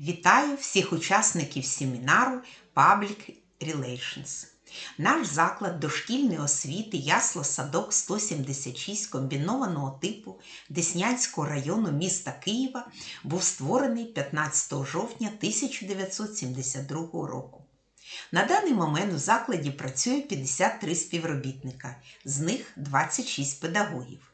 Вітаю всіх учасників семінару Public Relations. Наш заклад дошкільної освіти Ясло Садок 176 комбінованого типу Деснянського району міста Києва був створений 15 жовтня 1972 року. На даний момент в закладі працює 53 співробітника, з них 26 педагогів.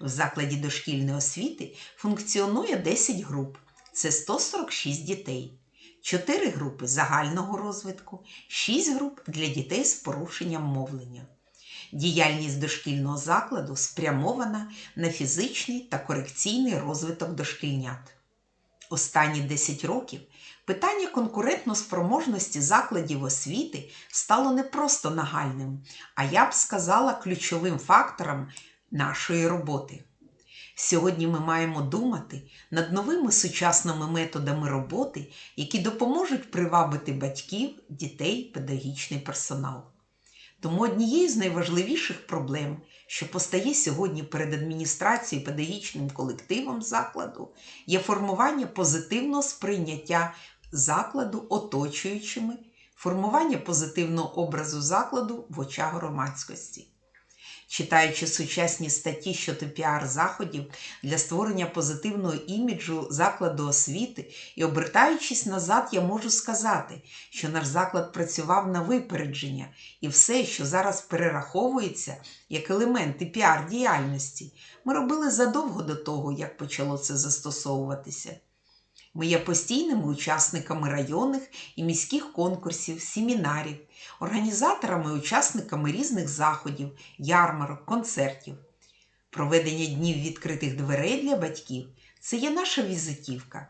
В закладі дошкільної освіти функціонує 10 груп це 146 дітей, 4 групи загального розвитку, 6 груп для дітей з порушенням мовлення. Діяльність дошкільного закладу спрямована на фізичний та корекційний розвиток дошкільнят. Останні 10 років питання конкурентноспроможності закладів освіти стало не просто нагальним, а я б сказала ключовим фактором нашої роботи. Сьогодні ми маємо думати над новими сучасними методами роботи, які допоможуть привабити батьків, дітей, педагогічний персонал. Тому однією з найважливіших проблем, що постає сьогодні перед адміністрацією і педагогічним колективом закладу, є формування позитивного сприйняття закладу оточуючими, формування позитивного образу закладу в очах громадськості. Читаючи сучасні статті щодо піар-заходів для створення позитивного іміджу закладу освіти і обертаючись назад, я можу сказати, що наш заклад працював на випередження, і все, що зараз перераховується як елементи піар-діяльності, ми робили задовго до того, як почало це застосовуватися. Ми є постійними учасниками районних і міських конкурсів, семінарів, організаторами і учасниками різних заходів, ярмарок, концертів. Проведення днів відкритих дверей для батьків це є наша візитівка.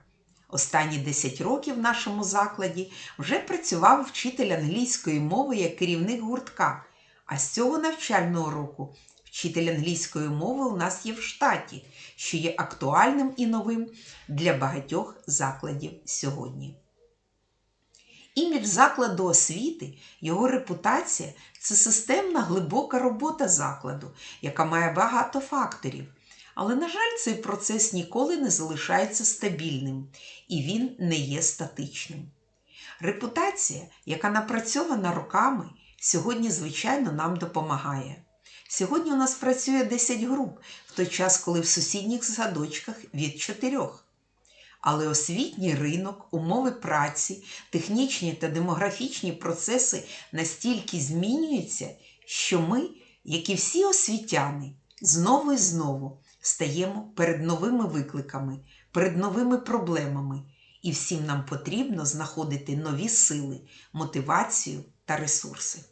Останні 10 років в нашому закладі вже працював вчитель англійської мови як керівник гуртка, а з цього навчального року Вчитель англійської мови у нас є в штаті, що є актуальним і новим для багатьох закладів сьогодні. Імідж закладу освіти, його репутація це системна глибока робота закладу, яка має багато факторів. Але, на жаль, цей процес ніколи не залишається стабільним і він не є статичним. Репутація, яка напрацьована роками, сьогодні, звичайно, нам допомагає. Сьогодні у нас працює 10 груп, в той час, коли в сусідніх садочках від 4. Але освітній ринок, умови праці, технічні та демографічні процеси настільки змінюються, що ми, як і всі освітяни, знову і знову стаємо перед новими викликами, перед новими проблемами, і всім нам потрібно знаходити нові сили, мотивацію та ресурси.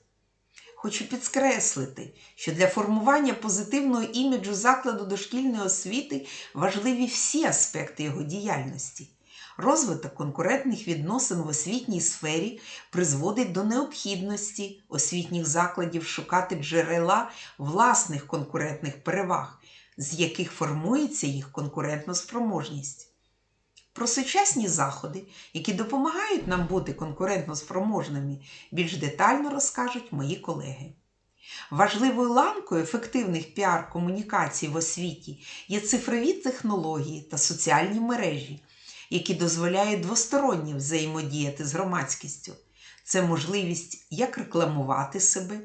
Хочу підкреслити, що для формування позитивного іміджу закладу дошкільної освіти важливі всі аспекти його діяльності. Розвиток конкурентних відносин в освітній сфері призводить до необхідності освітніх закладів шукати джерела власних конкурентних переваг, з яких формується їх конкурентна спроможність. Про сучасні заходи, які допомагають нам бути конкурентно спроможними, більш детально розкажуть мої колеги. Важливою ланкою ефективних піар-комунікацій в освіті є цифрові технології та соціальні мережі, які дозволяють двосторонньо взаємодіяти з громадськістю. Це можливість як рекламувати себе,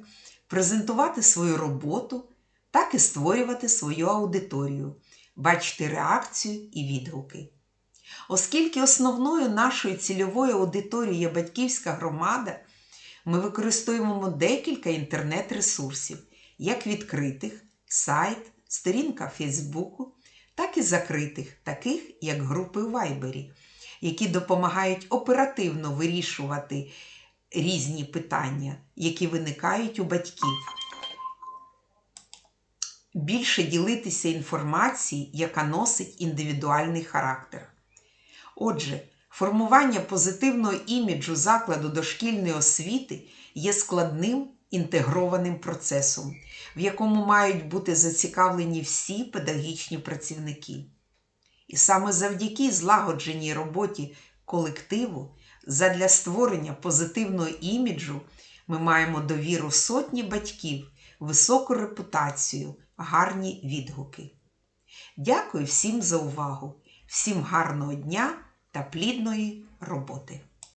презентувати свою роботу, так і створювати свою аудиторію, бачити реакцію і відгуки. Оскільки основною нашою цільовою аудиторією є батьківська громада, ми використовуємо декілька інтернет-ресурсів, як відкритих, сайт, сторінка Фейсбуку, так і закритих, таких як групи Вайбері, які допомагають оперативно вирішувати різні питання, які виникають у батьків. Більше ділитися інформацією, яка носить індивідуальний характер. Отже, формування позитивного іміджу закладу дошкільної освіти є складним інтегрованим процесом, в якому мають бути зацікавлені всі педагогічні працівники. І саме завдяки злагодженій роботі колективу задля створення позитивного іміджу ми маємо довіру сотні батьків, високу репутацію, гарні відгуки. Дякую всім за увагу! Всім гарного дня! Та плідної роботи.